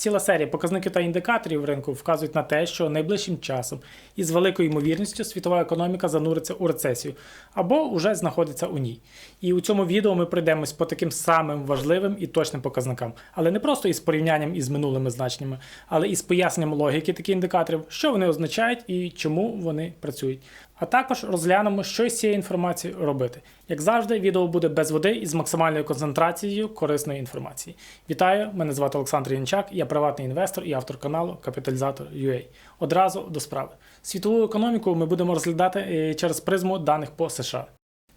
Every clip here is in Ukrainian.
Ціла серія показників та індикаторів ринку вказують на те, що найближчим часом із великою ймовірністю світова економіка зануриться у рецесію або вже знаходиться у ній. І у цьому відео ми пройдемось по таким самим важливим і точним показникам, але не просто із порівнянням із минулими значеннями, але із поясненням логіки таких індикаторів, що вони означають і чому вони працюють. А також розглянемо, що з цією інформацією робити. Як завжди, відео буде без води і з максимальною концентрацією корисної інформації. Вітаю! Мене звати Олександр Янчак, я приватний інвестор і автор каналу Капіталізатор UA. Одразу до справи. Світову економіку ми будемо розглядати е, через призму даних по США.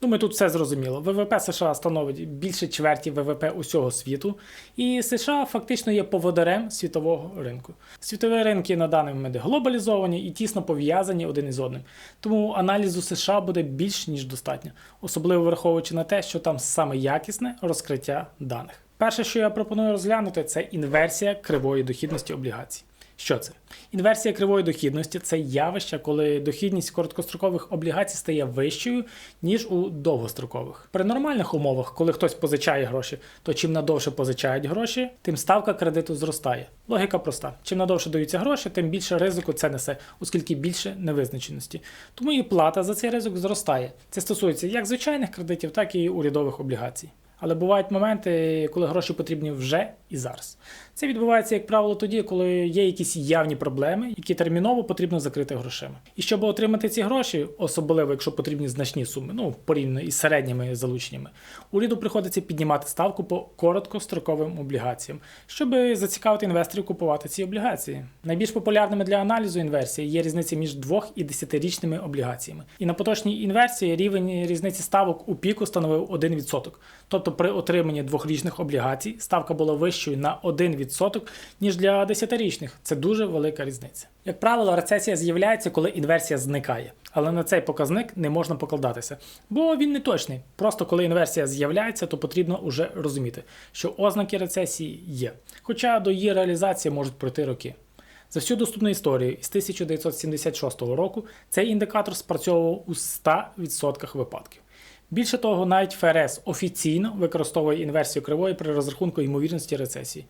Думаю, тут все зрозуміло. ВВП США становить більше чверті ВВП усього світу, і США фактично є поводарем світового ринку. Світові ринки на даний момент глобалізовані і тісно пов'язані один із одним. Тому аналізу США буде більш ніж достатньо, особливо враховуючи на те, що там саме якісне розкриття даних. Перше, що я пропоную розглянути, це інверсія кривої дохідності облігацій. Що це? Інверсія кривої дохідності це явище, коли дохідність короткострокових облігацій стає вищою, ніж у довгострокових. При нормальних умовах, коли хтось позичає гроші, то чим надовше позичають гроші, тим ставка кредиту зростає. Логіка проста: чим надовше даються гроші, тим більше ризику це несе, оскільки більше невизначеності. Тому і плата за цей ризик зростає. Це стосується як звичайних кредитів, так і урядових облігацій. Але бувають моменти, коли гроші потрібні вже і зараз. Це відбувається, як правило, тоді, коли є якісь явні проблеми, які терміново потрібно закрити грошима. І щоб отримати ці гроші, особливо якщо потрібні значні суми, ну порівняно із середніми залученнями, уряду приходиться піднімати ставку по короткостроковим облігаціям, щоб зацікавити інвесторів купувати ці облігації. Найбільш популярними для аналізу інверсії є різниця між 2 і 10-річними облігаціями. І на поточній інверсії рівень різниці ставок у піку становив 1%. Тобто при отриманні двохрічних облігацій ставка була вищою на 1%, ніж для 10-річних. Це дуже велика різниця. Як правило, рецесія з'являється, коли інверсія зникає. Але на цей показник не можна покладатися, бо він не точний. Просто коли інверсія з'являється, то потрібно вже розуміти, що ознаки рецесії є. Хоча до її реалізації можуть пройти роки. За всю доступну історію із 1976 року цей індикатор спрацьовував у 100% випадків. Більше того, навіть ФРС офіційно використовує інверсію кривої при розрахунку ймовірності рецесії.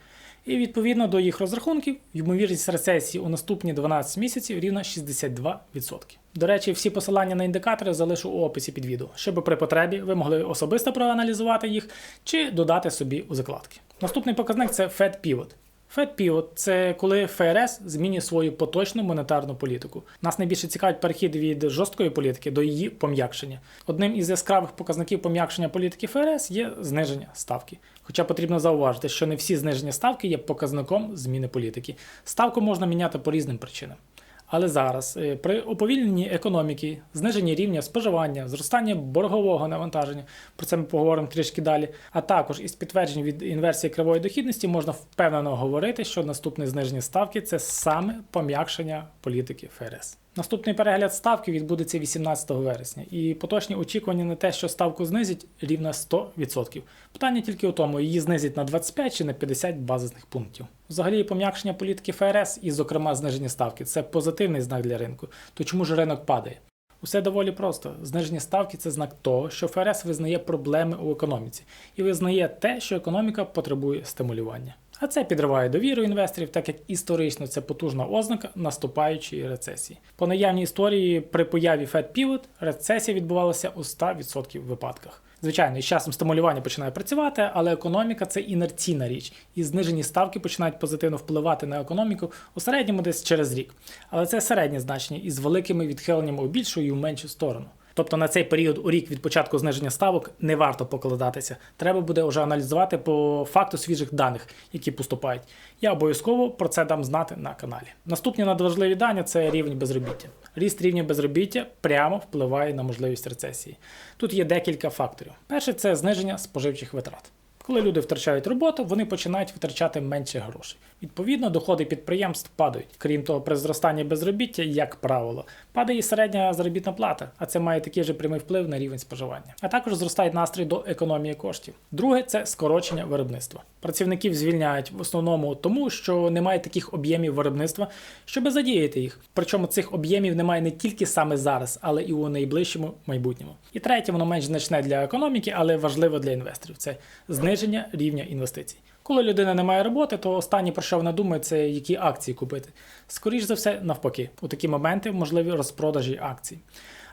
І відповідно до їх розрахунків, ймовірність рецесії у наступні 12 місяців рівна 62%. До речі, всі посилання на індикатори залишу у описі під відео, щоб при потребі ви могли особисто проаналізувати їх чи додати собі у закладки. Наступний показник це Fed Pivot. Pivot – це коли ФРС змінює свою поточну монетарну політику. Нас найбільше цікавить перехід від жорсткої політики до її пом'якшення. Одним із яскравих показників пом'якшення політики ФРС є зниження ставки. Хоча потрібно зауважити, що не всі зниження ставки є показником зміни політики. Ставку можна міняти по різним причинам. Але зараз, е, при уповільненні економіки, зниженні рівня споживання, зростання боргового навантаження, про це ми поговоримо трішки далі, а також із підтверджень від інверсії кривої дохідності можна впевнено говорити, що наступне зниження ставки це саме пом'якшення політики ФРС. Наступний перегляд ставки відбудеться 18 вересня, і поточні очікування на те, що ставку знизять, рівно 100%. Питання тільки у тому, її знизять на 25 чи на 50 базисних пунктів. Взагалі, пом'якшення політики ФРС і, зокрема, зниження ставки це позитивний знак для ринку. То чому ж ринок падає? Усе доволі просто. Зниження ставки це знак того, що ФРС визнає проблеми у економіці і визнає те, що економіка потребує стимулювання. А це підриває довіру інвесторів, так як історично це потужна ознака наступаючої рецесії. По наявній історії при появі Fed Pivot рецесія відбувалася у 100% випадках. Звичайно, із часом стимулювання починає працювати, але економіка це інерційна річ, і знижені ставки починають позитивно впливати на економіку у середньому десь через рік. Але це середнє значення із великими відхиленнями у більшу і у меншу сторону. Тобто на цей період у рік від початку зниження ставок не варто покладатися. Треба буде вже аналізувати по факту свіжих даних, які поступають. Я обов'язково про це дам знати на каналі. Наступні надважливі дані це рівень безробіття. Ріст рівня безробіття прямо впливає на можливість рецесії. Тут є декілька факторів. Перше це зниження споживчих витрат. Коли люди втрачають роботу, вони починають витрачати менше грошей. Відповідно, доходи підприємств падають. Крім того, при зростанні безробіття, як правило, падає і середня заробітна плата, а це має такий же прямий вплив на рівень споживання. А також зростає настрій до економії коштів. Друге це скорочення виробництва. Працівників звільняють в основному тому, що немає таких об'ємів виробництва, щоб задіяти їх. Причому цих об'ємів немає не тільки саме зараз, але і у найближчому майбутньому. І третє, воно менш значне для економіки, але важливо для інвесторів. Це зниження рівня інвестицій. Коли людина не має роботи, то останнє про що вона думає, це які акції купити. Скоріше за все, навпаки, у такі моменти можливі розпродажі акцій.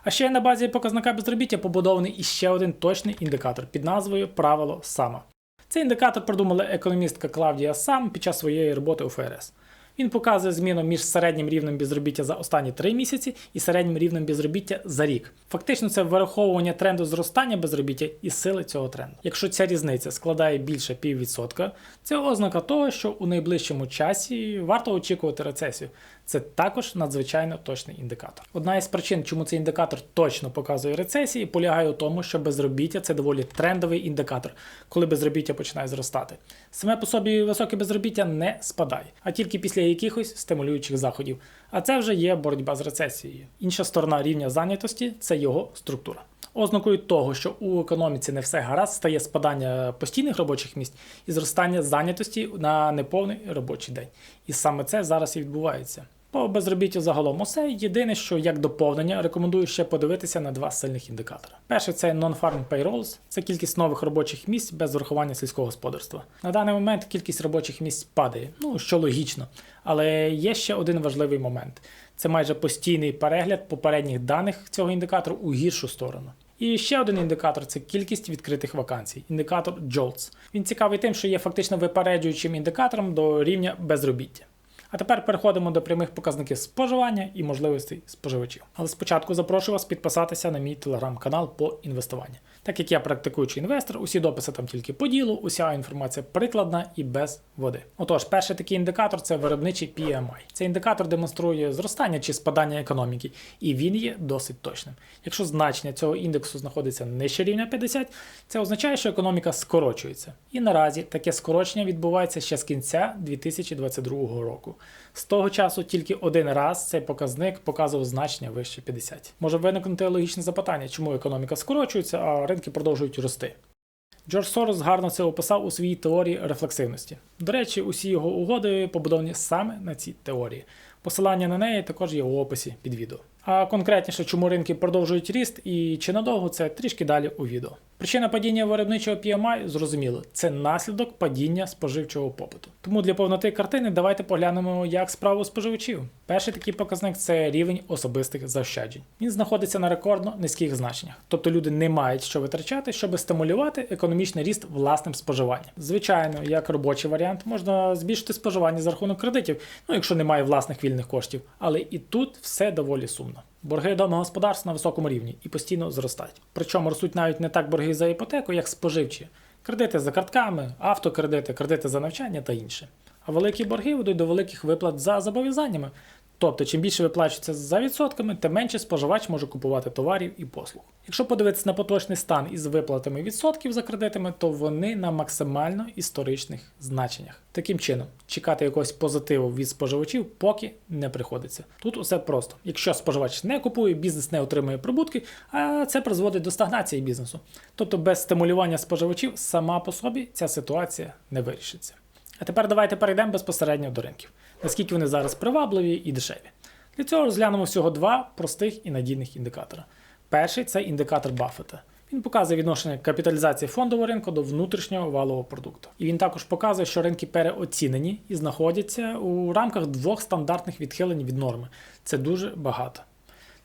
А ще на базі показника безробіття побудований іще один точний індикатор під назвою Правило Сама. Цей індикатор придумала економістка Клавдія Сам під час своєї роботи у ФРС. Він показує зміну між середнім рівнем безробіття за останні 3 місяці і середнім рівнем безробіття за рік. Фактично, це вираховування тренду зростання безробіття і сили цього тренду. Якщо ця різниця складає більше піввідсотка, це ознака того, що у найближчому часі варто очікувати рецесію. Це також надзвичайно точний індикатор. Одна із причин, чому цей індикатор точно показує рецесії, полягає у тому, що безробіття це доволі трендовий індикатор, коли безробіття починає зростати. Саме по собі високе безробіття не спадає, а тільки після якихось стимулюючих заходів. А це вже є боротьба з рецесією. Інша сторона рівня зайнятості це його структура. Ознакою того, що у економіці не все гаразд, стає спадання постійних робочих місць і зростання зайнятості на неповний робочий день. І саме це зараз і відбувається. По безробіттю загалом усе. Єдине, що як доповнення рекомендую ще подивитися на два сильних індикатори. Перший це Non-Farm Payrolls, це кількість нових робочих місць без врахування сільського господарства. На даний момент кількість робочих місць падає, ну що логічно. Але є ще один важливий момент: це майже постійний перегляд попередніх даних цього індикатору у гіршу сторону. І ще один індикатор це кількість відкритих вакансій. Індикатор JOLTS. Він цікавий тим, що є фактично випереджуючим індикатором до рівня безробіття. А тепер переходимо до прямих показників споживання і можливостей споживачів. Але спочатку запрошую вас підписатися на мій телеграм-канал по інвестуванню. Так як я практикуючий інвестор, усі дописи там тільки по ділу, уся інформація прикладна і без води. Отож, перший такий індикатор це виробничий PMI. Цей індикатор демонструє зростання чи спадання економіки, і він є досить точним. Якщо значення цього індексу знаходиться нижче рівня 50, це означає, що економіка скорочується. І наразі таке скорочення відбувається ще з кінця 2022 року. З того часу тільки один раз цей показник показував значення вище 50. Може виникнути логічне запитання, чому економіка скорочується, а ринки продовжують рости. Джордж Сорос гарно це описав у своїй теорії рефлексивності. До речі, усі його угоди побудовані саме на цій теорії. Посилання на неї також є у описі під відео. А конкретніше, чому ринки продовжують ріст і чи надовго це трішки далі у відео. Причина падіння виробничого PMI зрозуміло, це наслідок падіння споживчого попиту. Тому для повноти картини давайте поглянемо, як справу споживачів. Перший такий показник це рівень особистих заощаджень. Він знаходиться на рекордно низьких значеннях, тобто люди не мають що витрачати, щоб стимулювати економічний ріст власним споживанням. Звичайно, як робочий варіант, можна збільшити споживання за рахунок кредитів, ну якщо немає власних вільних коштів. Але і тут все доволі сумно. Борги домогосподарств на високому рівні і постійно зростають. Причому ростуть навіть не так борги за іпотеку, як споживчі. Кредити за картками, автокредити, кредити за навчання та інше. А великі борги ведуть до великих виплат за зобов'язаннями. Тобто, чим більше виплачується за відсотками, тим менше споживач може купувати товарів і послуг. Якщо подивитися на поточний стан із виплатами відсотків за кредитами, то вони на максимально історичних значеннях. Таким чином, чекати якогось позитиву від споживачів поки не приходиться. Тут усе просто. Якщо споживач не купує, бізнес не отримує прибутки, а це призводить до стагнації бізнесу. Тобто без стимулювання споживачів сама по собі ця ситуація не вирішиться. А тепер давайте перейдемо безпосередньо до ринків. Наскільки вони зараз привабливі і дешеві. Для цього розглянемо всього два простих і надійних індикатора. Перший це індикатор Баффета. Він показує відношення капіталізації фондового ринку до внутрішнього валового продукту. І він також показує, що ринки переоцінені і знаходяться у рамках двох стандартних відхилень від норми. Це дуже багато.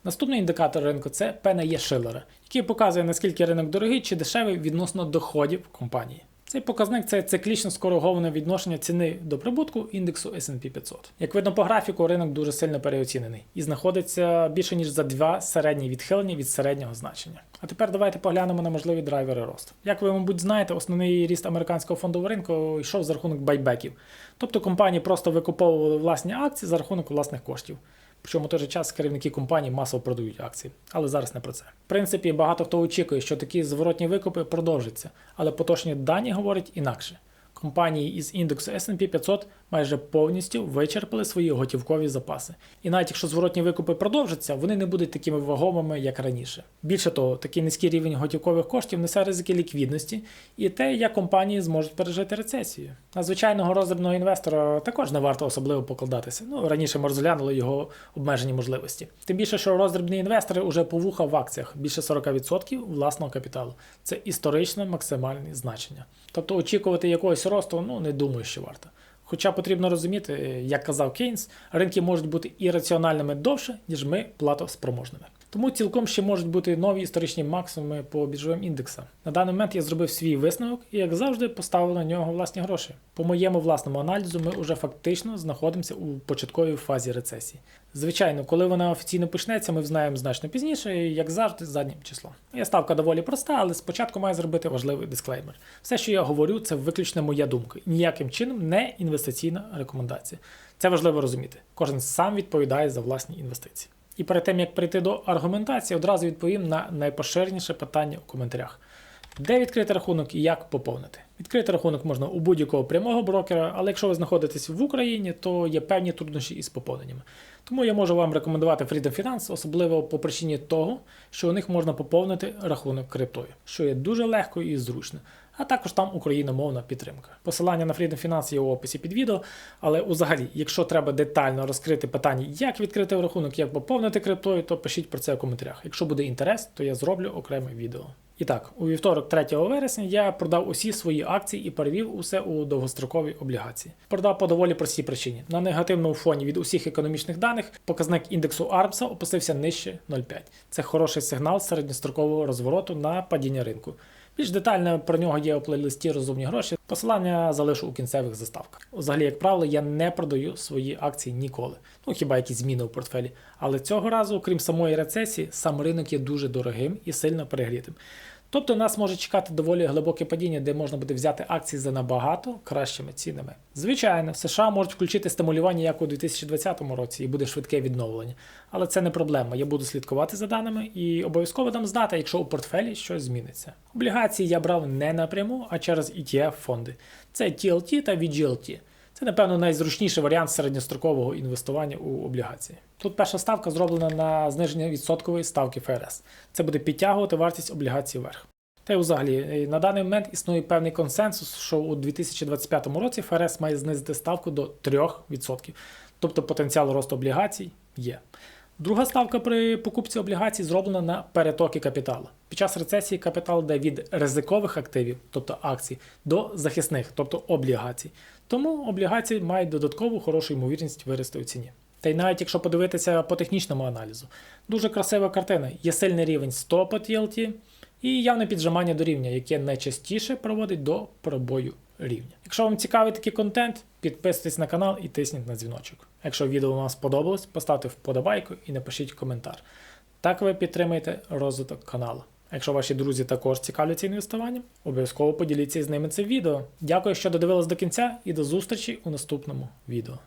Наступний індикатор ринку це PNE Шиллера, який показує, наскільки ринок дорогий чи дешевий відносно доходів компанії. Цей показник це циклічно скориговане відношення ціни до прибутку індексу S&P 500. Як видно по графіку, ринок дуже сильно переоцінений і знаходиться більше ніж за два середні відхилення від середнього значення. А тепер давайте поглянемо на можливі драйвери росту. Як ви, мабуть, знаєте, основний ріст американського фондового ринку йшов за рахунок байбеків. Тобто компанії просто викуповували власні акції за рахунок власних коштів. Причому в той же час керівники компаній масово продають акції, але зараз не про це. В принципі, багато хто очікує, що такі зворотні викупи продовжаться, але поточні дані говорять інакше. Компанії із індексу S&P 500 майже повністю вичерпали свої готівкові запаси. І навіть якщо зворотні викупи продовжаться, вони не будуть такими вагомими, як раніше. Більше того, такий низький рівень готівкових коштів несе ризики ліквідності і те, як компанії зможуть пережити рецесію. На звичайного роздрібного інвестора також не варто особливо покладатися. Ну раніше ми розглянули його обмежені можливості. Тим більше, що роздрібні інвестори вже повуха в акціях більше 40% власного капіталу. Це історично максимальні значення. Тобто очікувати якогось росту, ну не думаю, що варто. Хоча потрібно розуміти, як казав Кейнс, ринки можуть бути ірраціональними довше, ніж ми платоспроможними. Тому цілком ще можуть бути нові історичні максимуми по біржовим індексам. На даний момент я зробив свій висновок і, як завжди, поставив на нього власні гроші. По моєму власному аналізу, ми вже фактично знаходимося у початковій фазі рецесії. Звичайно, коли вона офіційно почнеться, ми взнаємо значно пізніше, і, як завжди, заднім числом. Я ставка доволі проста, але спочатку маю зробити важливий дисклеймер. Все, що я говорю, це виключно моя думка, ніяким чином не інвестиційна рекомендація. Це важливо розуміти. Кожен сам відповідає за власні інвестиції. І перед тим як прийти до аргументації, одразу відповім на найпоширеніше питання у коментарях. Де відкрити рахунок і як поповнити? Відкрити рахунок можна у будь-якого прямого брокера, але якщо ви знаходитесь в Україні, то є певні труднощі із поповненнями. Тому я можу вам рекомендувати Freedom Finance, особливо по причині того, що у них можна поповнити рахунок криптою, що є дуже легко і зручно. А також там україномовна підтримка. Посилання на Freedom Finance є у описі під відео. Але взагалі, якщо треба детально розкрити питання, як відкрити рахунок, як поповнити криптою, то пишіть про це в коментарях. Якщо буде інтерес, то я зроблю окреме відео. І так, у вівторок, 3 вересня, я продав усі свої акції і перевів усе у довгострокові облігації. Продав по доволі простій причині. На негативному фоні від усіх економічних даних показник індексу Армса опустився нижче 0,5. Це хороший сигнал середньострокового розвороту на падіння ринку. Більш детально про нього є у плейлисті Розумні гроші. Посилання залишу у кінцевих заставках. Взагалі, як правило, я не продаю свої акції ніколи. Ну хіба якісь зміни у портфелі. Але цього разу, крім самої рецесії, сам ринок є дуже дорогим і сильно перегрітим. Тобто нас може чекати доволі глибоке падіння, де можна буде взяти акції за набагато кращими цінами. Звичайно, США можуть включити стимулювання як у 2020 році і буде швидке відновлення. Але це не проблема. Я буду слідкувати за даними і обов'язково дам знати, якщо у портфелі щось зміниться. Облігації я брав не напряму, а через ETF фонди. Це TLT та VGLT. Це, напевно, найзручніший варіант середньострокового інвестування у облігації. Тут перша ставка зроблена на зниження відсоткової ставки ФРС. Це буде підтягувати вартість облігацій вверх. Та й взагалі, на даний момент існує певний консенсус, що у 2025 році ФРС має знизити ставку до 3%. Тобто потенціал росту облігацій є. Друга ставка при покупці облігацій зроблена на перетоки капіталу. Під час рецесії капітал йде від ризикових активів, тобто акцій, до захисних, тобто облігацій. Тому облігації мають додаткову хорошу ймовірність вирости у ціні. Та й навіть якщо подивитися по технічному аналізу, дуже красива картина. Є сильний рівень стопа TLT і явне піджимання до рівня, яке найчастіше проводить до пробою рівня. Якщо вам цікавий такий контент, підписуйтесь на канал і тисніть на дзвіночок. Якщо відео вам сподобалось, поставте вподобайку і напишіть коментар. Так ви підтримаєте розвиток каналу. Якщо ваші друзі також цікавляться інвестуванням, обов'язково поділіться з ними цим відео. Дякую, що додивились до кінця, і до зустрічі у наступному відео.